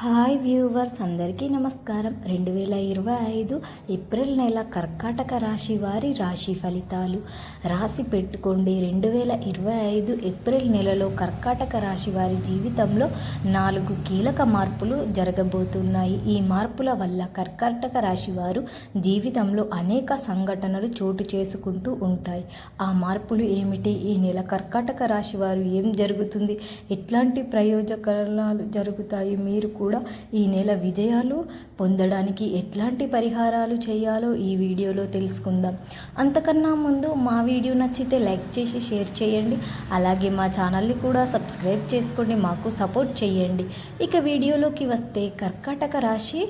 Hi viewers అందరికీ నమస్కారం. రెండు వేల ఇరవై ఐదు ఏప్రిల్ నెల కర్కాటక రాశి వారి రాశి ఫలితాలు. రాసి పెట్టుకోండి. రెండు వేల ఇరవై ఐదు ఏప్రిల్ నెలలో కర్కాటక రాశి వారి జీవితంలో నాలుగు కీలక మార్పులు జరగబోతున్నాయి. ఈ మార్పుల వల్ల కర్కాటక రాశి వారు జీవితంలో అనేక సంఘటనలు చోటు చేసుకుంటూ ఉంటాయి. ఆ మార్పులు ఏమిటి? ఈ నెల కర్కాటక రాశి వారు ఏం జరుగుతుంది? ఎట్లాంటి ప్రయోజనాలు జరుగుతాయి? మీరు కూడా కూడా ఈ నెల విజయాలు పొందడానికి ఎట్లాంటి పరిహారాలు చేయాలో ఈ వీడియోలో తెలుసుకుందాం. అంతకన్నా ముందు మా వీడియో నచ్చితే లైక్ చేసి షేర్ చేయండి. అలాగే మా ఛానల్ని కూడా సబ్స్క్రైబ్ చేసుకోండి. మాకు సపోర్ట్ చేయండి. ఇక వీడియోలోకి వస్తే కర్కాటక రాశి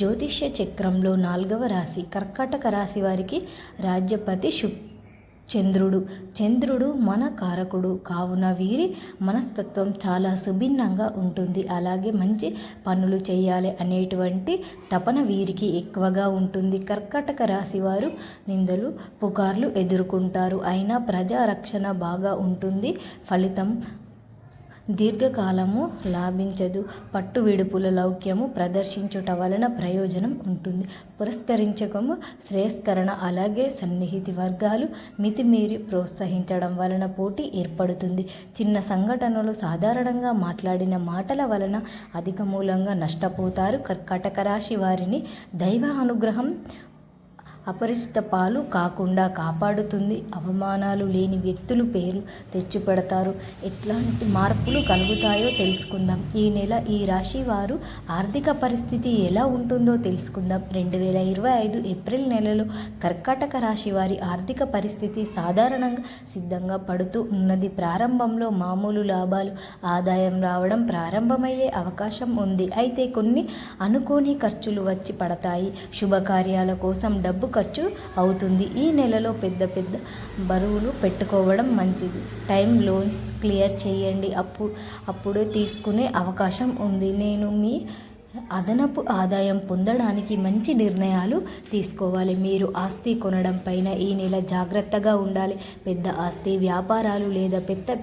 జ్యోతిష్య చక్రంలో నాలుగవ రాశి. కర్కాటక రాశి వారికి రాజ్యపతి శుక్ చంద్రుడు. చంద్రుడు మన కారకుడు. కావున వీరి మనస్తత్వం చాలా సుభిన్నంగా ఉంటుంది. అలాగే మంచి పనులు చేయాలి అనేటువంటి తపన వీరికి ఎక్కువగా ఉంటుంది. కర్కటక రాశి వారు నిందలు పుకార్లు ఎదుర్కొంటారు. అయినా ప్రజా రక్షణ బాగా ఉంటుంది. ఫలితం దీర్ఘకాలము లాభించదు. పట్టు విడుపుల లౌక్యము ప్రదర్శించుట వలన ప్రయోజనం ఉంటుంది. పురస్కరించకము శ్రేయస్కరణ అలాగే సన్నిహితి వర్గాలు మితిమీరి ప్రోత్సహించడం వలన పోటీ ఏర్పడుతుంది. చిన్న సంఘటనలు సాధారణంగా మాట్లాడిన మాటల వలన అధిక మూలంగా నష్టపోతారు. కర్కాటక రాశి వారిని దైవ అనుగ్రహం అపరిచిత పాలు కాకుండా కాపాడుతుంది. అవమానాలు లేని వ్యక్తులు పేరు తెచ్చిపెడతారు. ఎట్లాంటి మార్పులు కలుగుతాయో తెలుసుకుందాం. ఈ నెల ఈ రాశి వారు ఆర్థిక పరిస్థితి ఎలా ఉంటుందో తెలుసుకుందాం. రెండు వేల ఇరవై ఐదు ఏప్రిల్ నెలలో కర్కాటక రాశి వారి ఆర్థిక పరిస్థితి సాధారణంగా సిద్ధంగా పడుతూ ఉన్నది. ప్రారంభంలో మామూలు లాభాలు ఆదాయం రావడం ప్రారంభమయ్యే అవకాశం ఉంది. అయితే కొన్ని అనుకోని ఖర్చులు వచ్చి పడతాయి. శుభకార్యాల కోసం డబ్బు ఖర్చు అవుతుంది. ఈ నెలలో పెద్ద పెద్ద బరువులు పెట్టుకోవడం మంచిది. టైం లోన్స్ క్లియర్ చేయండి. అప్పు అప్పుడే తీసుకునే అవకాశం ఉంది. నేను మీ అదనపు ఆదాయం పొందడానికి మంచి నిర్ణయాలు తీసుకోవాలి. మీరు ఆస్తి కొనడం పైన ఈ నెల జాగ్రత్తగా ఉండాలి. పెద్ద ఆస్తి వ్యాపారాలు లేదా పెద్ద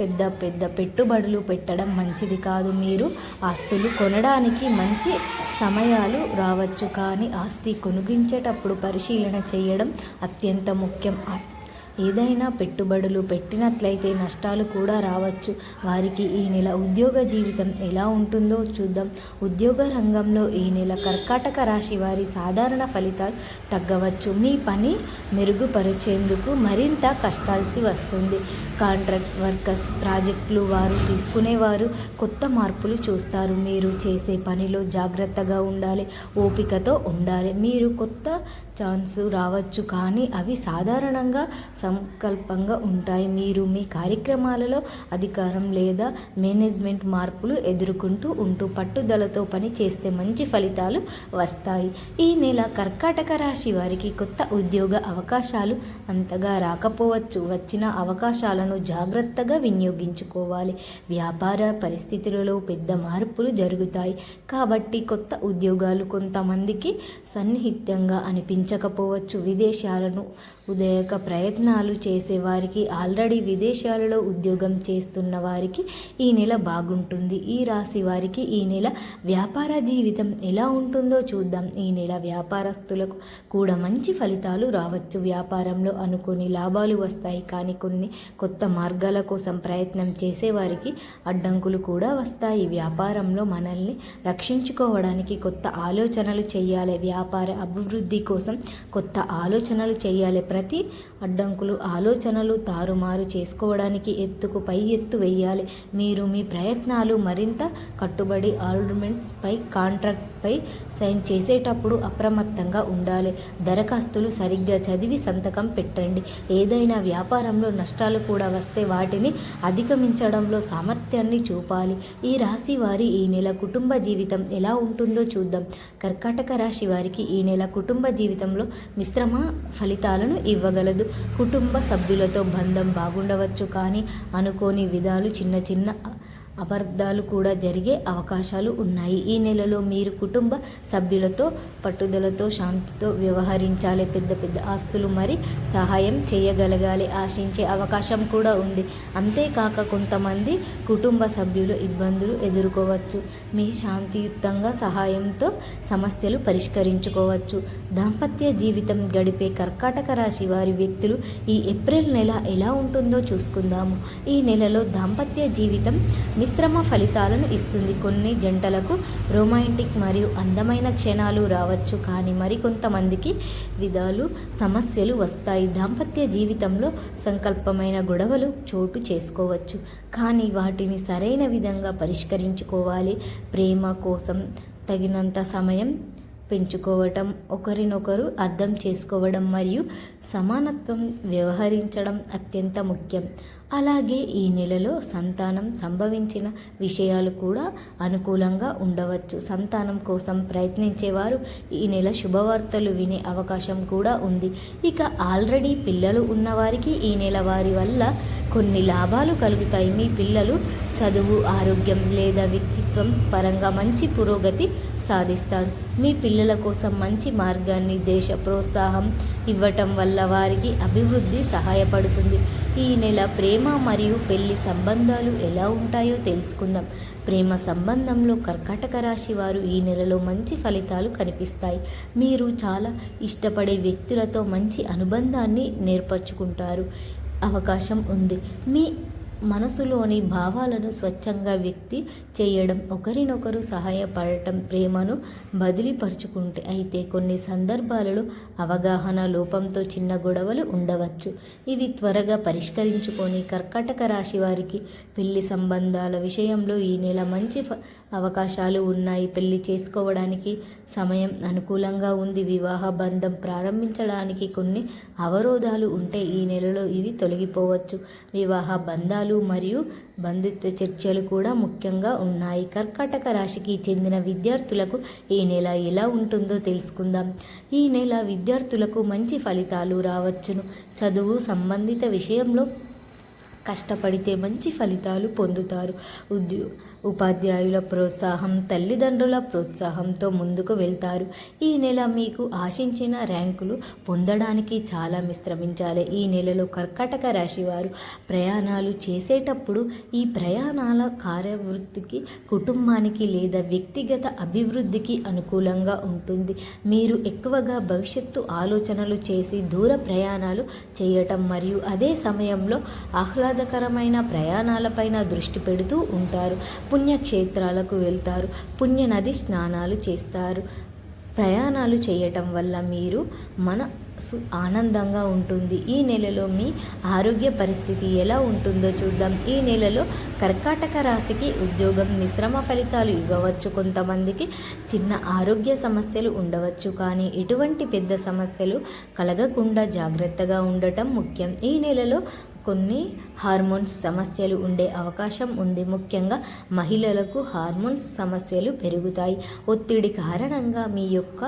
పెద్ద పెద్ద పెట్టుబడులు పెట్టడం మంచిది కాదు మీరు. ఆస్తులు కొనడానికి మంచి సమయాలు రావచ్చు కానీ ఆస్తి కొనుగించేటప్పుడు పరిశీలన చేయడం అత్యంత ముఖ్యం. ఏదైనా పెట్టుబడులు పెట్టినట్లయితే నష్టాలు కూడా రావచ్చు. వారికి ఈ నెల ఉద్యోగ జీవితం ఎలా ఉంటుందో చూద్దాం. ఉద్యోగ రంగంలో ఈ నెల కర్కాటక రాశి వారి సాధారణ ఫలితాలు తగ్గవచ్చు. మీ పని మెరుగుపరిచేందుకు మరింత కష్టాల్సి వస్తుంది. కాంట్రాక్ట్ వర్కర్స్ ప్రాజెక్టులు వారు తీసుకునేవారు కొత్త మార్పులు చూస్తారు. మీరు చేసే పనిలో జాగ్రత్తగా ఉండాలి ఓపికతో ఉండాలి. మీరు కొత్త ఛాన్స్ రావచ్చు. కానీ అవి సాధారణంగా సంకల్పంగా ఉంటాయి. మీరు మీ కార్యక్రమాలలో అధికారం లేదా మేనేజ్మెంట్ మార్పులు ఎదుర్కొంటూ ఉంటూ పట్టుదలతో పని చేస్తే మంచి ఫలితాలు వస్తాయి. ఈ నెల కర్కాటక రాశి వారికి కొత్త ఉద్యోగ అవకాశాలు అంతగా రాకపోవచ్చు. వచ్చిన అవకాశాలను జాగ్రత్తగా వినియోగించుకోవాలి. వ్యాపార పరిస్థితులలో పెద్ద మార్పులు జరుగుతాయి. కాబట్టి కొత్త ఉద్యోగాలు కొంతమందికి సన్నిహితంగా ఉంచకపోవచ్చు విదేశాలను ఉదయక ప్రయత్నాలు చేసేవారికి ఆల్రెడీ విదేశాలలో ఉద్యోగం చేస్తున్న వారికి ఈ నెల బాగుంటుంది. ఈ రాశి వారికి ఈ నెల వ్యాపార జీవితం ఎలా ఉంటుందో చూద్దాం. ఈ నెల వ్యాపారస్తులకు కూడా మంచి ఫలితాలు రావచ్చు. వ్యాపారంలో అనుకుని లాభాలు వస్తాయి. కానీ కొన్ని కొత్త మార్గాల కోసం ప్రయత్నం చేసేవారికి అడ్డంకులు కూడా వస్తాయి. వ్యాపారంలో మనల్ని రక్షించుకోవడానికి కొత్త ఆలోచనలు చేయాలి. వ్యాపార అభివృద్ధి కోసం కొత్త ఆలోచనలు చేయాలి. ప్రతి అడ్డంకులు ఆలోచనలు తారుమారు చేసుకోవడానికి ఎత్తుకు పై ఎత్తు వేయాలి. మీరు మీ ప్రయత్నాలు మరింత కట్టుబడి ఆల్మెంట్స్పై కాంట్రాక్ట్పై సైన్ చేసేటప్పుడు అప్రమత్తంగా ఉండాలి. దరఖాస్తులు సరిగ్గా చదివి సంతకం పెట్టండి. ఏదైనా వ్యాపారంలో నష్టాలు కూడా వస్తే వాటిని అధిగమించడంలో సామర్థ్యాన్ని చూపాలి. ఈ రాశి వారి ఈ నెల కుటుంబ జీవితం ఎలా ఉంటుందో చూద్దాం. కర్కాటక రాశి వారికి ఈ నెల కుటుంబ జీవితంలో మిశ్రమ ఫలితాలను ఇవ్వగలదు. కుటుంబ సభ్యులతో బంధం బాగుండవచ్చు కానీ అనుకోని విధాలు చిన్న చిన్న అబద్ధాలు కూడా జరిగే అవకాశాలు ఉన్నాయి. ఈ నెలలో మీరు కుటుంబ సభ్యులతో పట్టుదలతో శాంతితో వ్యవహరించాలి. పెద్ద పెద్ద ఆస్తులు మరి సహాయం చేయగలగాలి. ఆశించే అవకాశం కూడా ఉంది. అంతేకాక కొంతమంది కుటుంబ సభ్యులు ఇబ్బందులు ఎదుర్కోవచ్చు. మీ శాంతియుతంగా సహాయంతో సమస్యలు పరిష్కరించుకోవచ్చు. దాంపత్య జీవితం గడిపే కర్కాటక రాశి వారి వ్యక్తులు ఈ ఏప్రిల్ నెల ఎలా ఉంటుందో చూసుకుందాము. ఈ నెలలో దాంపత్య జీవితం మిశ్రమ ఫలితాలను ఇస్తుంది. కొన్ని జంటలకు రొమాంటిక్ మరియు అందమైన క్షణాలు రావచ్చు కానీ మరికొంతమందికి విధాలు సమస్యలు వస్తాయి. దాంపత్య జీవితంలో సంకల్పమైన గొడవలు చోటు చేసుకోవచ్చు. కానీ వాటిని సరైన విధంగా పరిష్కరించుకోవాలి. ప్రేమ కోసం తగినంత సమయం పెంచుకోవటం ఒకరినొకరు అర్థం చేసుకోవడం మరియు సమానత్వం వ్యవహరించడం అత్యంత ముఖ్యం. అలాగే ఈ నెలలో సంతానం సంభవించిన విషయాలు కూడా అనుకూలంగా ఉండవచ్చు. సంతానం కోసం ప్రయత్నించేవారు ఈ నెల శుభవార్తలు వినే అవకాశం కూడా ఉంది. ఇక ఆల్రెడీ పిల్లలు ఉన్నవారికి ఈ నెల వారి వల్ల కొన్ని లాభాలు కలుగుతాయి. మీ పిల్లలు చదువు ఆరోగ్యం లేదా వ్యక్తి వ్యక్తిత్వం పరంగా మంచి పురోగతి సాధిస్తారు. మీ పిల్లల కోసం మంచి మార్గాన్ని దేశ ప్రోత్సాహం ఇవ్వటం వల్ల వారికి అభివృద్ధి సహాయపడుతుంది. ఈ నెల ప్రేమ మరియు పెళ్ళి సంబంధాలు ఎలా ఉంటాయో తెలుసుకుందాం. ప్రేమ సంబంధంలో కర్కాటక రాశి వారు ఈ నెలలో మంచి ఫలితాలు కనిపిస్తాయి. మీరు చాలా ఇష్టపడే వ్యక్తులతో మంచి అనుబంధాన్ని నేర్పరచుకుంటారు. అవకాశం ఉంది. మీ మనసులోని భావాలను స్వచ్ఛంగా వ్యక్తి చేయడం ఒకరినొకరు సహాయపడటం ప్రేమను బదిలీపరుచుకుంటే అయితే కొన్ని సందర్భాలలో అవగాహన లోపంతో చిన్న గొడవలు ఉండవచ్చు. ఇవి త్వరగా పరిష్కరించుకొని కర్కటక రాశి వారికి పెళ్ళి సంబంధాల విషయంలో ఈ నెల మంచి అవకాశాలు ఉన్నాయి. పెళ్ళి చేసుకోవడానికి సమయం అనుకూలంగా ఉంది. వివాహ బంధం ప్రారంభించడానికి కొన్ని అవరోధాలు ఉంటే ఈ నెలలో ఇవి తొలగిపోవచ్చు. వివాహ బంధాలు మరియు బంధుత్వ చర్చలు కూడా ముఖ్యంగా ఉన్నాయి. కర్కాటక రాశికి చెందిన విద్యార్థులకు ఈ నెల ఎలా ఉంటుందో తెలుసుకుందాం. ఈ నెల విద్యార్థులకు మంచి ఫలితాలు రావచ్చును. చదువు సంబంధిత విషయంలో కష్టపడితే మంచి ఫలితాలు పొందుతారు. ఉద్యో ఉపాధ్యాయుల ప్రోత్సాహం తల్లిదండ్రుల ప్రోత్సాహంతో ముందుకు వెళ్తారు. ఈ నెల మీకు ఆశించిన ర్యాంకులు పొందడానికి చాలా మిశ్రమించాలి. ఈ నెలలో కర్కాటక రాశివారు ప్రయాణాలు చేసేటప్పుడు ఈ ప్రయాణాల కార్యవృత్తికి కుటుంబానికి లేదా వ్యక్తిగత అభివృద్ధికి అనుకూలంగా ఉంటుంది. మీరు ఎక్కువగా భవిష్యత్తు ఆలోచనలు చేసి దూర ప్రయాణాలు చేయటం మరియు అదే సమయంలో ఆహ్లాదకరమైన ప్రయాణాలపైన దృష్టి పెడుతూ ఉంటారు. పుణ్యక్షేత్రాలకు వెళ్తారు. పుణ్యనది స్నానాలు చేస్తారు. ప్రయాణాలు చేయటం వల్ల మీరు మన ఆనందంగా ఉంటుంది. ఈ నెలలో మీ ఆరోగ్య పరిస్థితి ఎలా ఉంటుందో చూద్దాం. ఈ నెలలో కర్కాటక రాశికి ఉద్యోగం మిశ్రమ ఫలితాలు ఇవ్వవచ్చు. కొంతమందికి చిన్న ఆరోగ్య సమస్యలు ఉండవచ్చు. కానీ ఎటువంటి పెద్ద సమస్యలు కలగకుండా జాగ్రత్తగా ఉండటం ముఖ్యం. ఈ నెలలో కొన్ని హార్మోన్స్ సమస్యలు ఉండే అవకాశం ఉంది. ముఖ్యంగా మహిళలకు హార్మోన్స్ సమస్యలు పెరుగుతాయి. ఒత్తిడి కారణంగా మీ యొక్క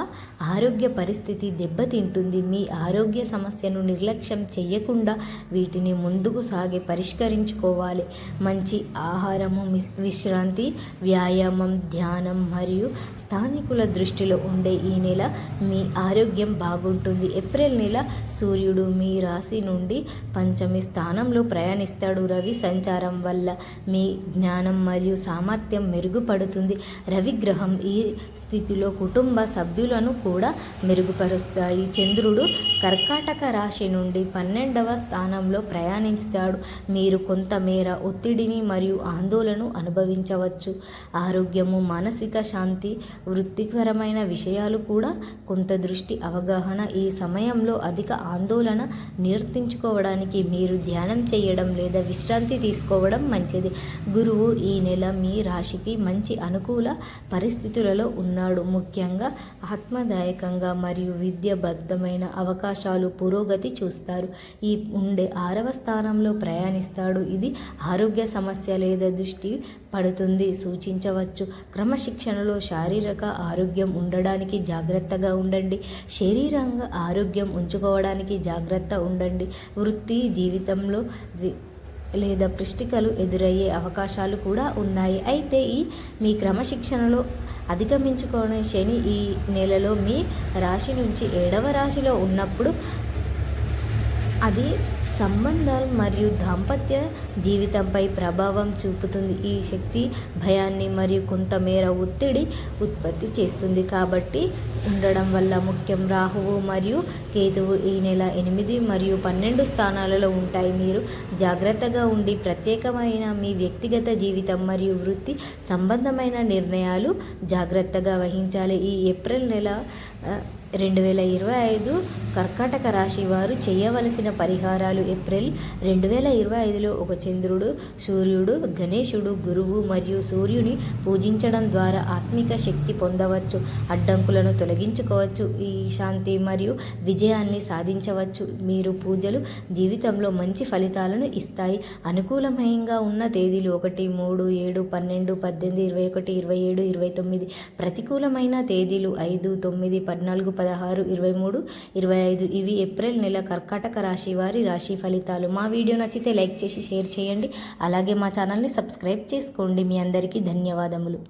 ఆరోగ్య పరిస్థితి దెబ్బతింటుంది. మీ ఆరోగ్య సమస్యను నిర్లక్ష్యం చేయకుండా వీటిని ముందుకు సాగి పరిష్కరించుకోవాలి. మంచి ఆహారము విశ్రాంతి వ్యాయామం ధ్యానం మరియు స్థానికుల దృష్టిలో ఉండే ఈ నెల మీ ఆరోగ్యం బాగుంటుంది. ఏప్రిల్ నెల సూర్యుడు మీ రాశి నుండి పంచమి స్థానం స్థానంలో ప్రయాణిస్తాడు రవి సంచారం వల్ల. మీ జ్ఞానం మరియు సామర్థ్యం మెరుగుపడుతుంది. రవిగ్రహం ఈ స్థితిలో కుటుంబ సభ్యులను కూడా మెరుగుపరుస్తాయి. చంద్రుడు కర్కాటక రాశి నుండి పన్నెండవ స్థానంలో ప్రయాణిస్తాడు. మీరు కొంతమేర ఒత్తిడిని మరియు ఆందోళన అనుభవించవచ్చు. ఆరోగ్యము మానసిక శాంతి వృత్తిపరమైన విషయాలు కూడా కొంత దృష్టి అవగాహన. ఈ సమయంలో అధిక ఆందోళన నివర్తించుకోవడానికి మీరు ధ్యానం ధ్యానం చేయడం లేదా విశ్రాంతి తీసుకోవడం మంచిది. గురువు ఈ నెల మీ రాశికి మంచి అనుకూల పరిస్థితులలో ఉన్నాడు. ముఖ్యంగా ఆత్మదాయకంగా మరియు విద్యబద్ధమైన అవకాశాలు పురోగతి చూస్తారు. ఈ ఉండే ఆరవ స్థానంలో ప్రయాణిస్తాడు. ఇది ఆరోగ్య సమస్య లేదా దృష్టి పడుతుంది. సూచించవచ్చు. క్రమశిక్షణలో శారీరక ఆరోగ్యం ఉండడానికి జాగ్రత్తగా ఉండండి. శరీరంగా ఆరోగ్యం ఉంచుకోవడానికి జాగ్రత్త ఉండండి. వృత్తి జీవితంలో లేదా పృష్టికలు ఎదురయ్యే అవకాశాలు కూడా ఉన్నాయి. అయితే ఈ మీ క్రమశిక్షణలో అధిగమించుకునే శని ఈ నెలలో మీ రాశి నుంచి ఏడవ రాశిలో ఉన్నప్పుడు అది సంబంధాలు మరియు దాంపత్య జీవితంపై ప్రభావం చూపుతుంది. ఈ శక్తి భయాన్ని మరియు కొంతమేర ఒత్తిడి ఉత్పత్తి చేస్తుంది. కాబట్టి ఉండడం వల్ల ముఖ్యం రాహువు మరియు కేతువు ఈ నెల ఎనిమిది మరియు పన్నెండు స్థానాలలో ఉంటాయి. మీరు జాగ్రత్తగా ఉండి ప్రత్యేకమైన మీ వ్యక్తిగత జీవితం మరియు వృత్తి సంబంధమైన నిర్ణయాలు జాగ్రత్తగా వహించాలి. ఈ ఏప్రిల్ నెల రెండు వేల ఇరవై ఐదు కర్కాటక రాశి వారు చేయవలసిన పరిహారాలు ఏప్రిల్ రెండు వేల ఇరవై ఐదులో ఒక చంద్రుడు సూర్యుడు గణేశుడు గురువు మరియు సూర్యుని పూజించడం ద్వారా ఆత్మిక శక్తి పొందవచ్చు. అడ్డంకులను తొలగించుకోవచ్చు. ఈ శాంతి మరియు విజయాన్ని సాధించవచ్చు. మీరు పూజలు జీవితంలో మంచి ఫలితాలను ఇస్తాయి. అనుకూలమయంగా ఉన్న తేదీలు ఒకటి మూడు ఏడు పన్నెండు పద్దెనిమిది ఇరవై ఒకటి ఇరవై ఏడు ఇరవై తొమ్మిది. ప్రతికూలమైన తేదీలు ఐదు తొమ్మిది పద్నాలుగు పదహారు ఇరవై మూడు ఇరవై ఐదు ఇవి ఏప్రిల్ నెల కర్కాటక రాశి వారి రాశి ఫలితాలు. మా వీడియో నచ్చితే లైక్ చేసి షేర్ చేయండి. అలాగే మా ఛానల్ని సబ్స్క్రైబ్ చేసుకోండి. మీ అందరికీ ధన్యవాదములు.